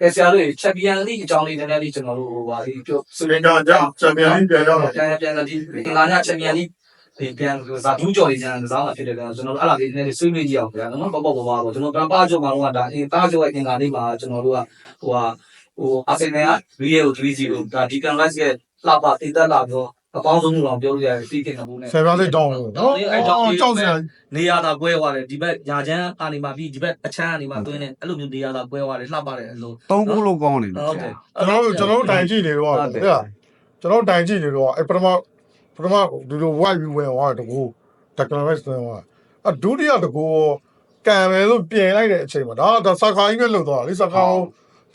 ကဲဆရာတို့ချန်ပီယံလိအကြောင်းလေးနည်းနည်းလေးကျွန်တော်တို့ဟိုပါလေးပြောစလင်ဒါကြောင့်ချန်ပီယံလိပြန်ရောက်တော့ပြန်ပြန်ဒီအင်္ဂါညချန်ပီယံလိဒီပြန်ဇာဒူးကြော်လေးကျန်တဲ့ဇာတ်မှာဖြစ်တယ်ဗျာကျွန်တော်တို့အဲ့ဒါလေးနည်းနည်းလေးဆွေးနွေးကြည့်အောင်ဗျာနော်ပေါ့ပေါ့ပေါ့ပေါ့ကျွန်တော်ပြန်ပါကြောမှာတော့ဒါအင်တာကြောရဲ့အင်္ဂါလေးမှာကျွန်တော်တို့ကဟိုဟာဟိုအာဆင်နယ်ကရီယယ်ကို3-0ဒါဒီကန်လိုက်ရဲ့လှပတည်တက်လာတော့ အကောင်းဆုံးလို့ပြောလို့ရတယ်ပြီးတင်တော့ဘူးနဲ့ဆယ်ပြားလေးတောင်းလို့နော်ကြောက်စရာနေရာသာကွဲသွားတယ်ဒီဘက်ညာချမ်းကနေမှပြီးဒီဘက်အချမ်းကနေမှတွင်းနေအဲ့လိုမျိုးနေရာသာကွဲသွားတယ်လှပတယ်အဲ့လိုသုံးခုလုံးကောင်းနေတယ်ဟုတ်တယ်ကျွန်တော်တို့ကျွန်တော်တို့တိုင်ကြည့်နေတော့ဟုတ်ကဲ့ကျွန်တော်တို့တိုင်ကြည့်နေတော့အဲပထမပထမဒီလို white ပြီးဝင်သွားတယ်တကူ declaration ဝင်သွားအဒုတိယတကူကံမယ်လို့ပြင်လိုက်တဲ့အချိန်မှာဒါဒါစကားကြီးပဲလှုပ်သွားတာလေစကား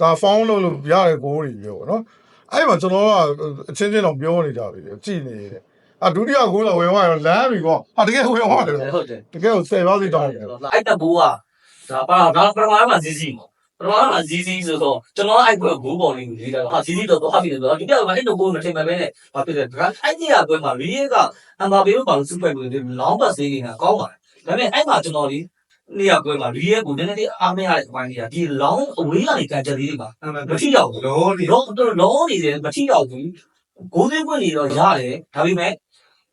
ဒါ found လို့လို့ရတဲ့ကိုကြီးပြောနော် အဲ့မှာကျွန်တော်ကအချင်းချင်းတော့ပြောနေကြပြီကြည်နေတယ်အဒုတိယကိုလည်းဝင်သွားတော့လမ်းပြီကောဟာတကယ်ဝင်သွားတယ်ဟုတ်တယ်တကယ်ကိုဆယ်ပါးစီတောင်းတယ်အဲ့တဘူကဒါပါဒါပရမမှာဇီဇီပေါ့ပရမမှာဇီဇီဆိုတော့ကျွန်တော်အဲ့ဘက်ဘူးပေါ်လေးကိုရေးတာဟာဇီဇီတော့တော့ဟာပြီတော့ဒီပြောက်ကအဲ့တော့ကိုမထင်မှပဲနဲ့ဘာဖြစ်လဲဒါအဲ့ဒီကဘက်မှာရီးကအမ်ဘာဘေးဘာလို့စူပိုက်ကိုလောင်းပတ်စေးနေတာကောင်းပါတယ်ဒါပေမဲ့အဲ့မှာကျွန်တော်ဒီ နေရာကွဲမှာရီးရဲ့ကိုနည်းနည်းလေးအားမရတဲ့အပိုင်းကြီးကဒီလောင်းအဝေးကနေကန်ချက်လေးတွေပါမထိရောက်ဘူးလောဒီလောလောနေတယ်မထိရောက်ဘူးဂိုးသေးပွင့်နေတော့ရတယ်ဒါပေမဲ့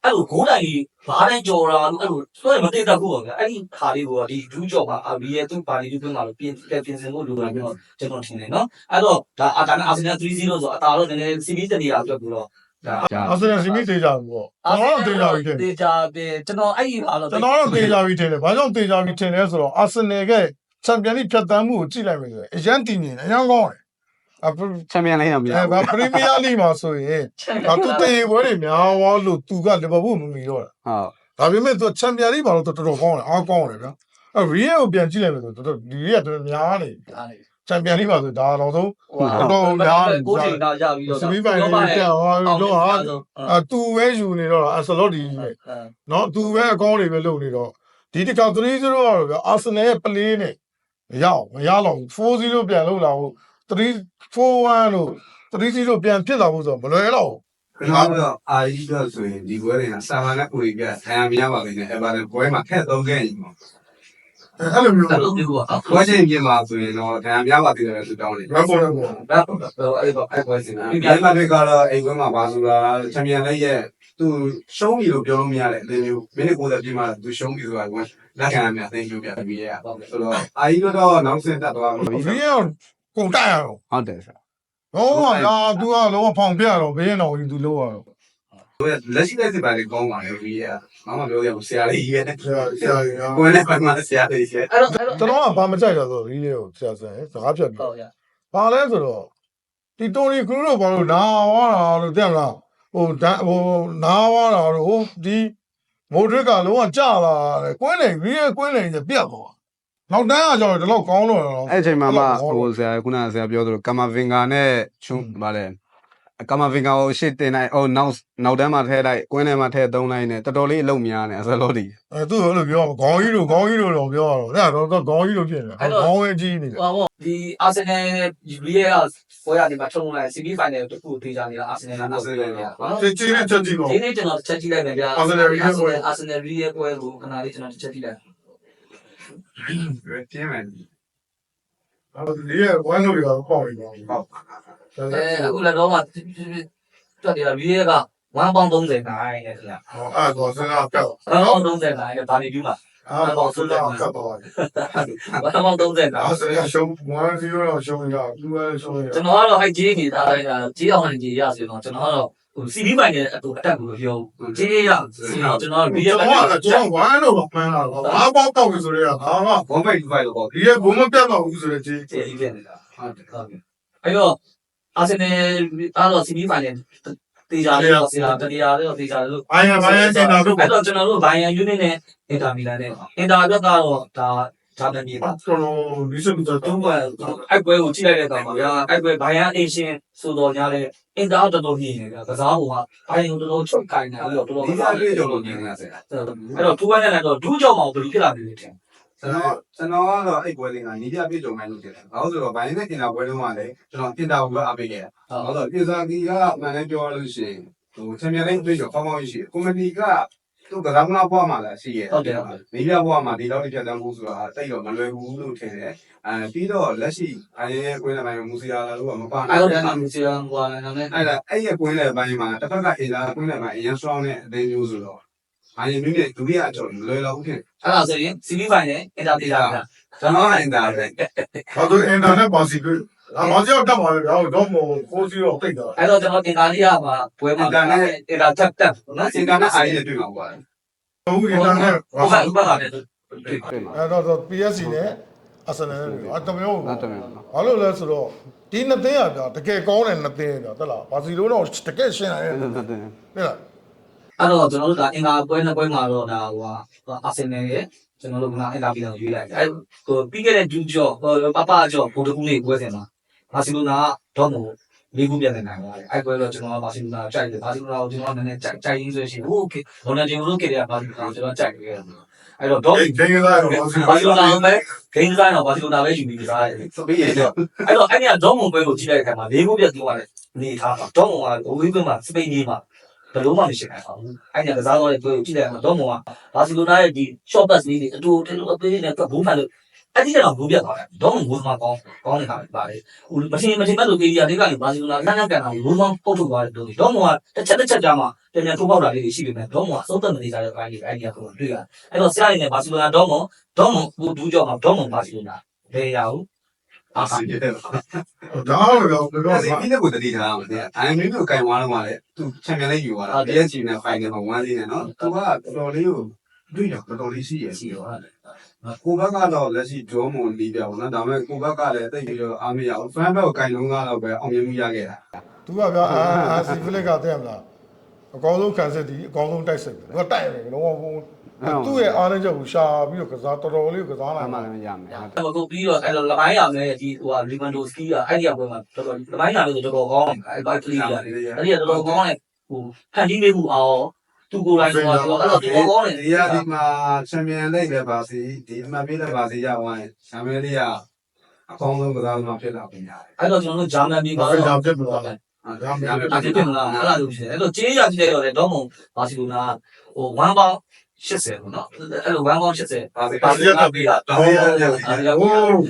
အဲ့လိုဂိုးတိုင်ကြီးဘားတိုင်းကြော်တာလို့အဲ့လိုဆိုရင်မသိတတ်ဘူးပေါ့ဗျာအဲ့ဒီခါလေးကိုဒီဒူးကြော်ပါအာဘီရဲ့သူ့ပါလီဒူးပြင်လာလို့ပြင်ပြင်စင်ဖို့လိုတာပြောကျွန်တော်ထင်တယ်နော်အဲ့တော့ဒါအာတာနဲ့အာဆင်နယ်3-0ဆိုအတာတော့နည်းနည်းစီမီတနေရာအတွက်ပြီးတော့ ဒါအာဆင်နယ်စီမီတေးကြဘူးပေါ့ကျွန်တော်တို့တေးကြပြီထင်တယ်တေချာတယ်ကျွန်တော်အဲ့ဒီဟာတော့ကျွန်တော်တို့တေးကြပြီထင်တယ်ဘာကြောင့်တေးကြပြီထင်လဲဆိုတော့အာဆင်နယ်ကချန်ပီယံလိဖြတ်တန်းမှုကိုကြည့်လိုက်မယ်ဆိုရင်အရန်တည်နေတယ်အရန်ကောင်းတယ်အပချန်ပီယံလိတော့မရအဲဘူးဘာပရီးမီးယားလိမှာဆိုရင်ဒါသူတေးပွဲတွေများသွားလို့သူကလီဗာပူးမမီတော့တာဟုတ်ဒါပေမဲ့သူချန်ပီယံလိမှာတော့တော်တော်ကောင်းတယ်အားကောင်းတယ်ဗျာအဲရီယယ်ကိုပြန်ကြည့်လိုက်မယ်ဆိုတော့တော်ဒီရီယယ်တော်များနေဒါလေ ချန်ပီယံလိမှာဆိုဒါတော့ဆုံးဟိုကိုချိန်တော့ရပြီးတော့စမီပိုင်လေးတက်သွားတော့ဟာအတူပဲယူနေတော့အဆလော့ဒီပဲနော်သူပဲအကောင်းတွေပဲလုပ်နေတော့ဒီတစ်ခါ3-0ကတော့ဗျာအာဆင်နယ်ရဲ့ပလေးနဲ့မရောက်မရတော့ဘူး4-0ပြန်လုပ်လာဖို့3-4-1လို့3-0ပြန်ဖြစ်လာဖို့ဆိုတော့မလွယ်တော့ကျွန်တော်တို့အာရီတော့ဆိုရင်ဒီပွဲတွေကဆာမန်နဲ့ကိုကြီးပြဆရာမရပါဘူးနဲ့အဲ့ပါတဲ့ပွဲမှာခက်သုံးခဲ့ရင်ပေါ့ဘူး အဲ့လိုမျိုးအဲ့လိုမျိုးပေါ့နော်ပွဲချင်းပြင်မှာဆိုရင်တော့ဆရာမရပါသေးတယ်သူတောင်းတယ်ဘယ်ပေါ်လဲပေါ့ဒါတော့အဲ့တော့အဲ့ပွဲစဉ်ကဒီပြန်လာတဲ့ကတော့အိမ်ကွဲမှာပါဆိုတာချန်ပီယံလေးရဲ့သူရှုံးပြီလို့ပြောလို့မရတဲ့အသေးမျိုးမိနစ်90ပြည့်မှသူရှုံးပြီဆိုတာကလက်ခံရမယ်အသေးမျိုးပြပြီးရဆိုတော့အာရီတော့နောက်ဆက်တက်သွားပြီဒီကကုန်တိုက်ရတော့ဟုတ်တယ်ဆရာလုံးဝလာသူကလုံးဝဖောင်ပြတော့ဘေးရင်တော့သူလုံးဝတော့လက်ရှိလက်စစ်ပါလေကောင်းပါလေပြီးရ မမပြောရဘူးဆရာလေးရဲ့ဆရာဆရာကြီးကကိုယ်နဲ့ပိုင်းမှာဆရာလေးရဲ့အဲ့တော့အဲ့တော့ကျွန်တော်ကဘာမကြိုက်တော့ဆိုရီးလေးကိုဆရာဆန်စကားဖြတ်ပြီးဟုတ်ရဘာလဲဆိုတော့ဒီတိုနီကရူတို့ဘာလို့နာဝါတာလို့တဲ့မလားဟိုဒဟိုနာဝါတာလို့ဟိုဒီမိုဒရစ်ကလုံးဝကြာလာတယ်ကွင်းနေရီးရဲ့ကွင်းနေပြတ်သွားနောက်တန်းကကြောတော့ဒီလောက်ကောင်းတော့တော့အဲ့အချိန်မှာမှဟိုဆရာခုနကဆရာပြောသလိုကာမာဗင်ဂါနဲ့ချုံဗါလဲ ကာမာဗင်ဂါကိုရှစ်တင်လိုက်အော်နောက်နောက်တန်းမှာထဲလိုက်ကွင်းထဲမှာထဲသုံးလိုက်နဲ့တော်တော်လေးအလုံးများနေအစလောဒီအဲသူ့လိုပြောခေါင်းကြီးလိုခေါင်းကြီးလိုတော့ပြောတော့အဲ့တော့တော့ခေါင်းကြီးလိုဖြစ်နေခေါင်းဝဲကြီးနေတယ်ဟိုပေါ့ဒီအာဆင်နယ်ရီရဲ့ပွဲရနေမှာထုံးလိုက်စီမီဖိုင်နယ်တခုသေးကြနေတာအာဆင်နယ်ကနောက်ပြီးနေတာနော်ချင်းချင်းနဲ့ချက်ကြည့်တော့ဒီနေ့ကျွန်တော်ချက်ကြည့်လိုက်မယ်ဗျာအာဆင်နယ်ရီရဲ့ပွဲကိုခဏလေးကျွန်တော်ချက်ကြည့်လိုက်ပြင်းမယ်ဒီရဲ့ဝမ်းလို့ရတော့ပေါ့နေတော့ဟုတ် အဲအခုလည်းတော့မှတွက်တယ်ရီရဲ့က1ပေါင်30နိုင်ရဲ့ခင်ဗျာဟောအဲ့တော့စဉ်းစားပြတ်1ပေါင်30နိုင်ရဲ့ဗာနေပြူမှာအဲ့တော့စဉ်းစားကတ်တော့1ပေါင်30နိုင်အဲ့ဆိုရရှုံး1-0တော့ရှုံးရသူကလည်းရှုံးရကျွန်တော်ကတော့အဲ့ကြီးနေတာတိုင်းကကြီးအောင်ကြီးရဆိုတော့ကျွန်တော်ကတော့ဟိုစီမီဖိုင်နယ်အတူအတက်ကိုပြောကြီးရဆိုတော့ကျွန်တော်ရီရဲ့ကျွန်တော်ကကျွန်တော်ဝမ်းတော့မှန်းလာတော့ဘာပေါက်ပေါက်ဆိုရဲကငါကဘောမိတ်ဖိုင်လို့ပေါ့ဒီရဲ့ဘုံမပြတ်တော့ဘူးဆိုရဲကြီးကြီးကြီးဖြစ်နေတာဟုတ်တယ်ဟုတ်ကဲ့အဲ့တော့ အာဆင်နယ်အဲ့တော့စီမီဖိုင်နယ်တေချာလေးတော့စီလာတရားလေးတော့တေချာလို့အိုင်ယာဘိုင်ယာကျန်တာတို့အဲ့တော့ကျွန်တော်တို့ဘိုင်ယန်ယူနစ်နဲ့အင်တာမီလန်နဲ့အင်တာဘက်ကတော့ဒါဂျာမနီပါကျွန်တော်ဒီစက်တော့တော့ပွဲအဲ့ပွဲကိုကြည့်လိုက်တဲ့အခါမှာဗျာအဲ့ပွဲဘိုင်ယန်အေရှင်ဆိုတော့ညာတဲ့အင်တာတော်တော်ကြီးနေတယ်ကစားပုံကဘိုင်ယန်တော်တော်ချုပ်ကိုင်နေပြီးတော့တော်တော်ဒီစားပြေကြလို့နေနေဆရာအဲ့တော့ထူးဝမ်းနဲ့တော့ဒူးကြောင်မောင်ဘယ်လိုဖြစ်လာပြီလဲတဲ့ ကျွန်တော်ကျွန်တော်ကတော့အဲ့ပွဲလေးကညီပြပြေကြုံနိုင်လို့တယ်။ဘာလို့ဆိုတော့ဘိုင်းနဲ့တင်တာပွဲလုံးကလည်းကျွန်တော်တင်တာကိုအားပေးခဲ့တာ။ဘာလို့ဆိုတော့ပြည်စားကြီးကမှန်တယ်ပြောရလို့ရှိရင်ဟိုချန်ပီယံလိဂ်တွေ့တော့ကောင်းကောင်းရှိတယ်။ကွန်မတီကသူကစားမလားဘွားမှာလည်းရှိရဲ့ဟုတ်တယ်ဟုတ်တယ်မိပြဘွားမှာဒီလောက်ထိဖြတ်တန်းဖို့ဆိုတာတိတ်တော့မလွယ်ဘူးလို့ထင်တယ်အဲပြီးတော့လက်ရှိအရင်ရဲ့ကွင်းလယ်ပိုင်းမူစီယာလာလို့ကမပါအဲ့ဘူးတော့ဒါမှမစီရန်ကွာလည်းနည်းအဲ့ဒါအဲ့ရဲ့ကွင်းလယ်ပိုင်းမှာတစ်ဖက်ကအင်တာကွင်းလယ်ပိုင်းအရင် strong တဲ့အသေးမျိုးဆိုတော့ အရင်မျိုးနဲ့ဒုတိယအကျော်လွယ်လောက်ဖြစ်အဲ့ဒါဆိုရင်စီဗီဖိုင်နဲ့အင်တာတေးတာဗျာကျွန်တော်အင်တာပဲဘာလို့အင်တာနက်ပါစီပြီးအမောင်ကြောက်တက်ပါလေဗျာတော့မို့ကိုစီတော့တိတ်တာအဲ့တော့ကျွန်တော်တင်ကားလေးကမှာပွဲမှာအင်တာတက်တက်နော်စင်ကာနဲ့အားရတွေ့မှာပေါ့ဘူးအင်တာနက်ဟိုကဥပမာနဲ့တွေ့တွေ့မှာအဲ့တော့ PSC နဲ့အစနယ်နဲ့အတမျိုးနောက်တစ်မျိုးနော်ဘာလို့လဲဆိုတော့ဒီနှစ်သိန်းอ่ะဗျာတကယ်ကောင်းတဲ့နှစ်သိန်းဗျာတက်လားဘာစီလို့တော့တကယ်ရှင်းလာတယ်ဟုတ်လား အဲ့တော့ကျွန်တော်တို့ကအင်္ဂါပွဲနှစ်ပွဲမှာတော့ဒါဟိုဟာအာဆင်နယ်ရဲ့ကျွန်တော်တို့ကအင်တာဗီကိုရွေးလိုက်အဲ့ဟိုပြီးခဲ့တဲ့ဂျူးကျော်ဟိုပပကျော်ဗိုလ်တကူလေးပွဲစဉ်မှာဘာစီလိုနာတော့မို့လေးခုပြန်နေနိုင်ပါတယ်အဲ့ပွဲတော့ကျွန်တော်ကဘာစီလိုနာကြိုက်တယ်ဘာစီလိုနာကိုကျွန်တော်နည်းနည်းကြိုက်ကြိုက်ရင်းဆိုရှင်ဟိုကေဘောနန်ဂျင်တို့ကေရဘာစီလိုနာကျွန်တော်ကြိုက်ခဲ့တယ်အဲ့တော့တော့ဂိမ်းဂိမ်းသားတော့ဘာစီဘာစီလိုနာပဲဂိမ်းဆိုင်တော့ဘာစီလိုနာပဲယူပြီးစားရတယ်ဆိုပြီးရတော့အဲ့တော့အဲ့ဒီကဒေါမွန်ပွဲကိုကြည့်လိုက်တဲ့အခါမှာလေးခုပြတ်သွားတယ်နေထားတာဒေါမွန်ကဝေးကွင်းမှာစပိန်ကြီးမှာ ဘယ်လိုမှမရှိနိုင်ပါဘူးအဲ့ဒီကစားတော့တဲ့ပွဲကိုကြည့်လိုက်တဲ့အခါဒေါမွန်ကဘာစီလိုနာရဲ့ဒီ short pass လေးတွေအတူတူအပေးနဲ့တော့ဘူးမှလို့အဲ့ဒီကတော့ဘူးပြတ်သွားတယ်ဒေါမွန်ဘူးမှကောင်းကောင်းနေတာပဲပါတယ်ဟိုမထင်မထင်မဲ့လို့ကေဒီယာတွေကလည်းဘာစီလိုနာလမ်းလမ်းကန်တာကိုဘူးမှပုတ်ထုတ်သွားတယ်လို့ဒေါမွန်ကတစ်ချက်တစ်ချက်ကြာမှပြန်ပြန်ထိုးပေါက်တာလေးတွေရှိပေမဲ့ဒေါမွန်ကသုံးသက်မနေကြတဲ့ပိုင်းတွေအဲ့ဒီကတော့တွေ့ရတယ်အဲ့တော့ဆရာရည်နဲ့ဘာစီလိုနာဒေါမွန်ဒေါမွန်ဘူးဒူးကြောမှာဒေါမွန်ဘာစီလိုနာလေရအောင် အာစီပြတယ်ဒါတော့ဗျာဘယ်တော့ဒါစီပြီးတဲ့ကိုတတိထားမှာတဲ့အိုင်မင်းတို့ကင်ဝါတော့မှလည်းသူချန်ပီယံလေးယူသွားတာ PSG နဲ့ final မှာ1လေးနဲ့နော်သူကတော်တော်လေးကိုတွေ့ရတော်တော်လေးရှိရရှိရှိတော့ဟုတ်တယ်ကိုဘက်ကတော့လက်ရှိဂျောမွန်လီပြပေါ့နော်ဒါပေမဲ့ကိုဘက်ကလည်းတိတ်ပြီးတော့အားမရဘူးဖန်ဘက်ကိုကင်လုံးကားတော့ပဲအောင်မြင်မှုရခဲ့တာသူကဗျာအာအာစီဖလက်ကတဲ့မလားအကောင်းဆုံးခံစစ်ဒီအကောင်းဆုံးတိုက်စစ်သူကတိုက်ရတယ်လုံးဝ သူ့ရဲ့အားနဲ့ချက်ကိုရှာပြီးတော့ကစားတော်တော်လေးကစားအနိုင်မှပါန်လည်းရမယ်ဟုတ်တယ်အဲ့တော့ပြီးတော့အဲ့တော့လပိုင်းရမယ်ဒီဟိုဟာလီမန်ဒိုစကီကအဲ့ဒီကပွဲမှာတော်တော်လပိုင်းရလို့တော်တော်ကောင်းတယ်အဲ့ဘိုက်ပလီကအဲ့ဒီကတော်တော်ကောင်းတယ်ဟိုဖန်တီးပေးမှုအောင်သူကိုယ်တိုင်ဆိုတာဆိုတော့အဲ့တော့တော်တော်ကောင်းတယ်ဒီရဒီမှာချန်ပီယံလိလည်းပါစီဒီအမှတ်ပေးလည်းပါစီရဝိုင်းချန်ပီယံလိကအကောင်းဆုံးကစားသမားဖြစ်လာပြင်ရတယ်အဲ့တော့ကျွန်တော်တို့ဂျာမန်ပြည်မှာဖိဒါပြတ်ပြတ်သွားဒါဒါမှမမှဟုတ်မအဲ့ဒီပြင်လာအဲ့လိုဖြစ်တယ်အဲ့တော့ကြေးရကြည့်လိုက်တော့လေဒေါမွန်ဘာစီလိုနာဟို1ပေါင် 80ပေါ့နော်အဲ့လို1ပေါင်80ပါစီဘာစီလိုနာပြီးတာဒါရရရအဲ့ဒီကဟိုး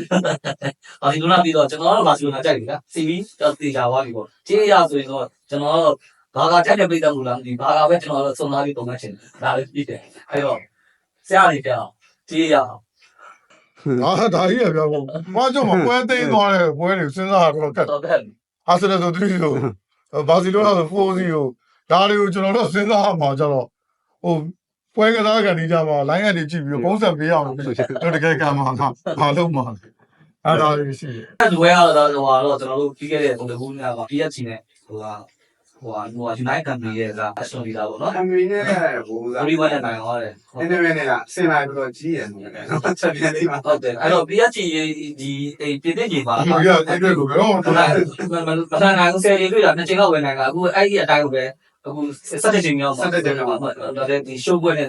ဘာစီလိုနာပြီးတော့ကျွန်တော်တို့ဘာစီလိုနာကြိုက်တယ်ကစီဗီတော့တေချာသွားပြီပေါ့ကြေးရဆိုရင်တော့ကျွန်တော်တို့ဘာကကြိုက်တဲ့ပြည်သူလားမသိဘာကပဲကျွန်တော်တို့စုံသားပြီးပုံမှန်ချင်ဒါလည်းပြီးတယ်အဲ့တော့ဆရာကြီးပြောင်းကြေးရအောင်ဒါဒါကြီးရဗျာဟိုဘာကြောင့်မပွဲသိမ်းသွားတဲ့ပွဲတွေစဉ်းစားတော့ကတ်တော့ကဲအာဆင်နယ်ဆို3ဆိုဘာစီလိုနာဆို4စီကိုဒါတွေကိုကျွန်တော်တို့စဉ်းစားမှာကြတော့ဟို ပွဲကစားကန်နေကြမှာ line ကနေကြည့်ပြီးတော့ပုံစံပေးအောင်လို့တကယ်ကံမှာဘာလို့မှာအဲ့ဒါလေးရှိတယ်အဲ့လိုရတော့ဟိုတော့ကျွန်တော်တို့ပြီးခဲ့တဲ့ဟိုတကူးများက PSG နဲ့ဟိုကဟိုကဟိုက United Company ရဲ့က Aston Villa ပေါ့နော်အမေနဲ့ဟိုစား3 1နဲ့နိုင်သွားတယ်နည်းနည်းနဲ့ကစင်လိုက်ပြီးတော့ကြီးရတယ်နော်ချန်ပီယံလိမှာဟုတ်တယ်အဲ့တော့ PSG ဒီအေးပြည်တဲ့ကြီးမှာဒီကအဲ့ဒါကိုဘယ်တော့မှဟုတ်လားမမမနိုင်ဆယ်ရီတွေ့တာနှစ်ချိန်လောက်ဝင်နိုင်တာအခုအဲ့ဒီအတိုင်းကိုပဲ အခု17ချိန်မြောက်မှာဒါလည်းဒီ show ပွဲနဲ့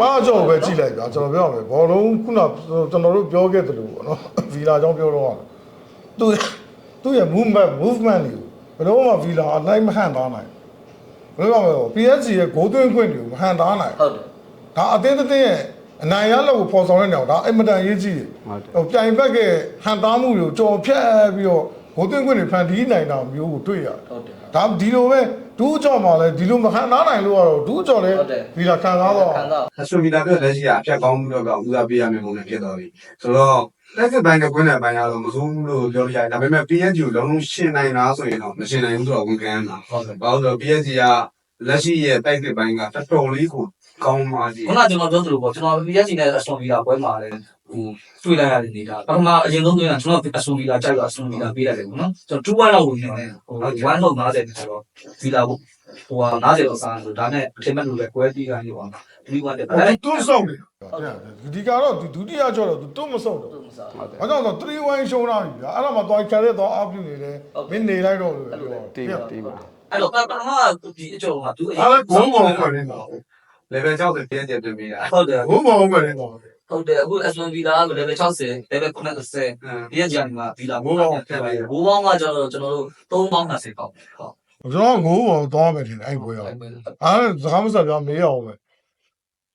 ဘာကြောင့်ပဲကြည့်လိုက်ဗျာကျွန်တော်ပြောရမယ်ဘောလုံးခုနကျွန်တော်တို့ပြောခဲ့သလိုပေါ့နော်ဗီလာကြောင့်ပြောတော့သူသူရဲ့ movement movement တွေကိုဘယ်တော့မှဗီလာအလိုက်မဟန်သားနိုင်ဘယ်လိုမှမဟုတ် PSG ရဲ့ဂိုးသွင်းခွင့်တွေကိုမဟန်သားနိုင်ဟုတ်တယ်ဒါအသေးသေးရဲ့အနိုင်ရလောက်ကိုပေါ်ဆောင်တဲ့နေရာဒါအင်မတန်ရေးကြည့်တယ်ဟုတ်တယ်ဟိုပြိုင်ဘက်ကဟန်သားမှုတွေကိုကြော်ဖြတ်ပြီးတော့ ဂိုးသွင်းခွင့်တွေဖန်တီးနိုင်တာမျိုးကိုတွေ့ရတယ်ဟုတ်တယ်ဒါဒီလိုပဲဒူးကြော်မှလည်းဒီလိုမဟန်သားနိုင်လို့ကတော့ဒူးကြော်လည်းဟုတ်တယ်ဗီလာခံစားတော့ခံတော့အစတိုမီတာပြလက်ရှိကအဖြတ်ကောင်းမှုတော့ကဦးစားပေးရမယ့်ပုံနဲ့ဖြစ်တော့ပြီဆိုတော့လက်ကပိုင်းနဲ့ကွင်းနဲ့ပိုင်းကတော့မစိုးဘူးလို့ပြောလို့ရတယ်ဒါပေမဲ့ PSG ကိုလုံးလုံးရှင်းနိုင်လားဆိုရင်တော့မရှင်းနိုင်ဘူးဆိုတော့ဝန်ခံမှာဟုတ်တယ်ဘာလို့လဲဆိုတော့ PSG ကလက်ရှိရဲ့တိုက်စစ်ပိုင်းကတော်တော်လေးကို ကောင်းပါကြီးခုနကျွန်တော်ပြောသလိုပေါ့ကျွန်တော် PSG နဲ့ Aston Villa ပွဲမှာလည်းဟိုတွေ့လိုက်ရတဲ့နေတာပထမအရင်ဆုံးတွေ့တာကျွန်တော် Aston Villa ကြိုက်တော့ Aston Villa ပေးလိုက်တယ်ပေါ့နော်ကျွန်တော်2-1လောက်ဝင်နေတယ်ဟို1လောက်90ဆိုတော့ Villa ဟိုဟာ90လောက်စားလို့ဒါနဲ့အထင်မဲ့လို့ပဲကွဲတီးကနေပေါ့3-1တက်အဲ့တွန်းဆောင်တယ်ဒီကတော့ဒုတိယကြော်တော့သူတွန်းမဆောင်တော့ဒါမစားဘာကြောင့်လဲ3 1ရှုံးလာပြီဗျာအဲ့ဒါမှသွားခံရတော့အပြုနေတယ်မင်းနေလိုက်တော့လို့ပြောတီးပါတီးပါအဲ့တော့ပထမဒီအကျော်ကသူအဲ့ဒါဂုံးဘောင်ခွနေတော့ level 60 PSG ပြင်ပေးတာဟုတ်တယ်ဂုံးဘောင်ခွနေတော့ဟုတ်တယ်အခု Aston Villa က level 60 level 90ဒီကကြာနေမှာ Villa ဘူပေါင်းကကျတော့ကျွန်တော်တို့3ပေါင်း20ပေါက်ဟုတ်ကျွန်တော်ဂိုးဘောင်သွားမယ်ထင်တယ်အဲ့ဘွေရောအဲ့စကားမဆက်ပြောမေးရအောင်ပဲ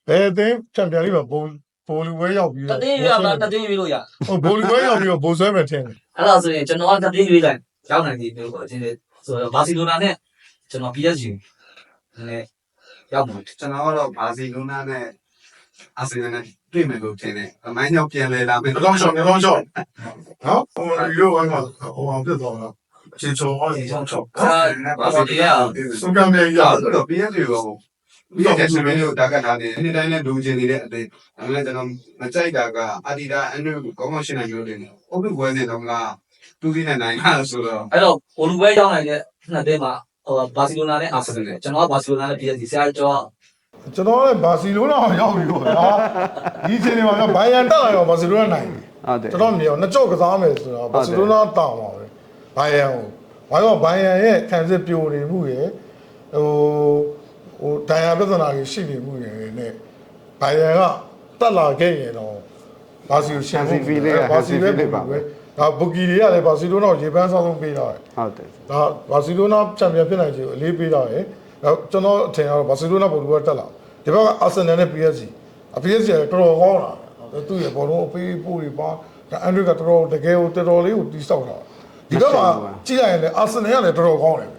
ဘယ်အသင်းချန်ပီယံလိမှာဘိုးဘိုးလူပွဲရောက်ပြီးတတော့သိန်းရတာတသိန်းရွေးလို့ရဟုတ်ဘိုးလူပွဲရောက်ပြီးတော့ဘိုးဆွဲမယ်ထင်တယ်အဲ့ဒါဆိုရင်ကျွန်တော်ကတသိန်းရွေးလိုက်ရောက်နိုင်ပြီမျိုးပေါ့အချင်းဆိုတော့ဘာစီလိုနာနဲ့ကျွန်တော် PSG နဲ့ ရောက်မှာကျွန်တော်ကတော့ဘာစီလိုနာနဲ့အာဆင်နယ်နဲ့တွေ့မယ်လို့ထင်တယ်။အမိုင်းကြောင့်ပြန်လဲလာမယ်အကောင်းရှောင်းအကောင်းရှောင်းနော်ဟိုဒီလိုကဟိုအောင်ပြတော့လားချင်ချုံဟောဒီဒီဆောင်ဆောင်ချောက်အာဘာစီရအောင်စကံမြေရအဲ့တော့ PSG ကိုပြီးတဲ့ဆင်မင်းကိုတာကတ်ထားတယ်အနေတိုင်းနဲ့လူချင်းနေတဲ့အသေးအဲ့ဒါကျွန်တော်မကြိုက်တာကအဒီဒါအန်ဒရူကောင်းကောင်းရှင်းနိုင်လို့တင်တယ်။ Open ပွဲနေတော့ကတူးစီနဲ့နိုင်တာဆိုတော့အဲ့တော့ဘိုလူပွဲရောက်နိုင်တဲ့နှစ်သိန်းမှာဟို ဘာစီလိုနာနဲ့အာဆင်နယ်ကျွန်တော်ကဘာစီလိုနာနဲ့ PSG ဆရာကျော်ကျွန်တော်လည်းဘာစီလိုနာရောက်ပြီပေါ့ဗျာဒီချိန်မှာဘိုင်ယန်တက်လာတော့ဘာစီလိုနာနိုင်ပြီဟုတ်တယ်ကျွန်တော်မြင်အောင်နှစ်ကြော့ကစားမယ်ဆိုတော့ဘာစီလိုနာတောင်းပါပဲဘိုင်ယန်ကိုဘာလို့ဘိုင်ယန်ရဲ့ခံစစ်ပြိုနေမှုရယ်ဟိုဟိုဒိုင်ယာပြဿနာတွေရှိနေမှုရယ်နဲ့ဘိုင်ယန်ကတက်လာခဲ့ရင်တော့ဘာစီကိုရှင်းဘာစီပဲ ဒါဘူကီတွေကလည်းဘာစီလိုနာကိုရေပန်းဆောင်းဆုံးပေးတာဟုတ်တယ်ဒါဘာစီလိုနာချန်ပီယံဖြစ်နိုင်ချေကိုအလေးပေးတာရယ်နောက်ကျွန်တော်အထင်ကတော့ဘာစီလိုနာဘုံကတက်လာဒီဘက်ကအာဆင်နယ်နဲ့ PSG အ PSG ကတော်တော်ကောင်းလာသူ့ရဲ့ဘောလုံးအပေးပို့တွေပါဒါအန်ဒရီကတော်တော်တကယ်ကိုတော်တော်လေးကိုတီးဆောက်တာဒီဘက်မှာကြည့်လိုက်ရင်လည်းအာဆင်နယ်ကလည်းတော်တော်ကောင်းတယ်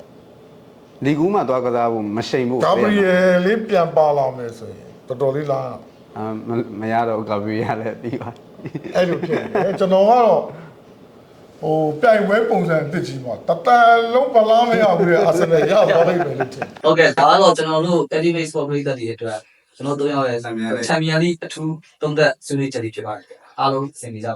လီကူးမှာသွားကစားဖို့မရှိန်ဖို့ဂါဘရီယယ်လေးပြန်ပါလာမယ်ဆိုရင်တော်တော်လေးလာအာမရတော့ဂါဘရီယယ်လည်းပြီးပါအဲ့လိုဖြစ်နေတယ်ကျွန်တော်ကတော့ ဟိုပြိုင်ပွဲပုံစံအသစ်ကြီးမှာတတန်လုံးဗလားမရဘူးလေအာဆင်နယ်ရသွားလိမ့်မယ်လို့ထင်တယ်ဟုတ်ကဲ့ဒါကတော့ကျွန်တော်တို့ Elevate Sport ပြည်သက်တွေအတွက်ကျွန်တော်တို့ရောက်ရဲ့ Champion League အထူးတုံးသက်ဆွေးနွေးချက်တွေဖြစ်ပါတယ်အားလုံးစင်ကြပါ